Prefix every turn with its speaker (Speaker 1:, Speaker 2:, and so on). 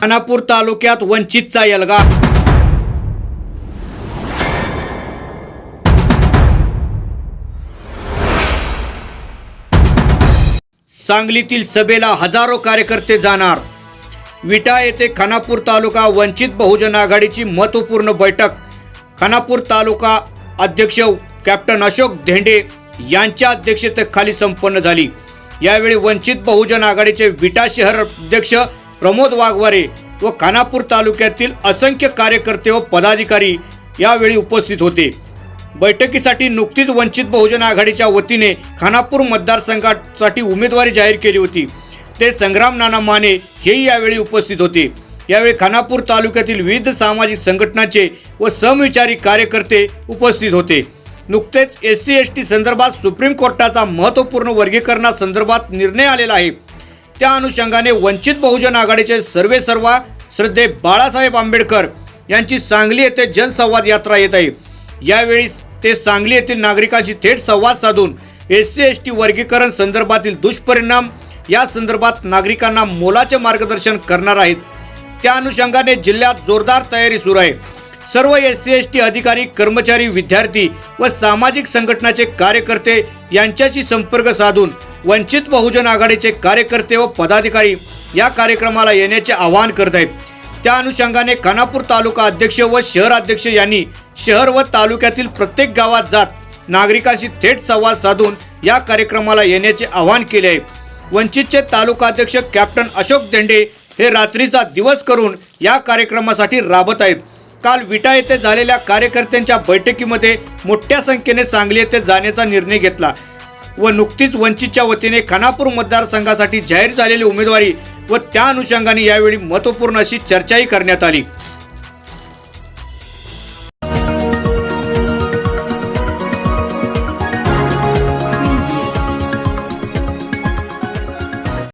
Speaker 1: खानापूर तालुक्यात वंचितचा यलगा सांगलीतील सभेला हजारो कार्यकर्ते जाणार. विटा येथे खानापूर तालुका वंचित बहुजन आघाडीची महत्त्वपूर्ण बैठक. खानापूर तालुका अध्यक्ष कॅप्टन अशोक धेंडे यांच्या अध्यक्षतेखाली संपन्न झाली. यावेळी वंचित बहुजन आघाडीचे विटा शहर अध्यक्ष प्रमोद वाघवारे व खानापूर तालुक्यातील असंख्य कार्यकर्ते व पदाधिकारी यावेळी उपस्थित होते. बैठकीसाठी नुकतीच वंचित बहुजन आघाडीच्या वतीने खानापूर मतदारसंघासाठी उमेदवारी जाहीर केली होती. ते संग्राम नाना माने हेही यावेळी उपस्थित होते. यावेळी खानापूर तालुक्यातील विविध सामाजिक संघटनाचे व समविचारी कार्यकर्ते उपस्थित होते. नुकतेच एस सी एस टी संदर्भात सुप्रीम कोर्टाचा महत्त्वपूर्ण वर्गीकरणासंदर्भात निर्णय आलेला आहे. त्या अनुषंगाने वंचित बहुजन आघाडीचे सर्वे सर्वा श्रद्धे बाळासाहेब आंबेडकर यांची सांगली येथे जनसंवाद यात्रा येत आहे. यावेळी ते सांगली येथील नागरिकांशी थेट संवाद साधून एस सी एस टी वर्गीकरण संदर्भातील दुष्परिणाम या संदर्भात नागरिकांना मोलाचे मार्गदर्शन करणार आहेत. त्या अनुषंगाने जिल्ह्यात जोरदार तयारी सुरू आहे. सर्व एस सी एस टी अधिकारी कर्मचारी विद्यार्थी व सामाजिक संघटनाचे कार्यकर्ते यांच्याशी संपर्क साधून वंचित बहुजन आघाडीचे कार्यकर्ते व पदाधिकारी या कार्यक्रमाला येण्याचे आवाहन करत आहेत. त्या अनुषंगाने खानापूर तालुका अध्यक्ष व शहर अध्यक्ष यांनी शहर व तालुक्यातील प्रत्येक गावात जात नागरिकांशी थेट संवाद साधून या कार्यक्रमाला येण्याचे आवाहन केले आहे. वंचितचे तालुका अध्यक्ष कॅप्टन अशोक देंडे हे रात्रीचा दिवस करून या कार्यक्रमासाठी राबत आहेत. काल विटा येथे झालेल्या कार्यकर्त्यांच्या बैठकीमध्ये मोठ्या संख्येने सांगली येथे जाण्याचा निर्णय घेतला. व नुकतीच वंचितच्या वतीने खानापूर मतदारसंघासाठी जाहीर झालेली उमेदवारी व त्या अनुषंगाने यावेळी महत्त्वपूर्ण अशी चर्चाही करण्यात आली.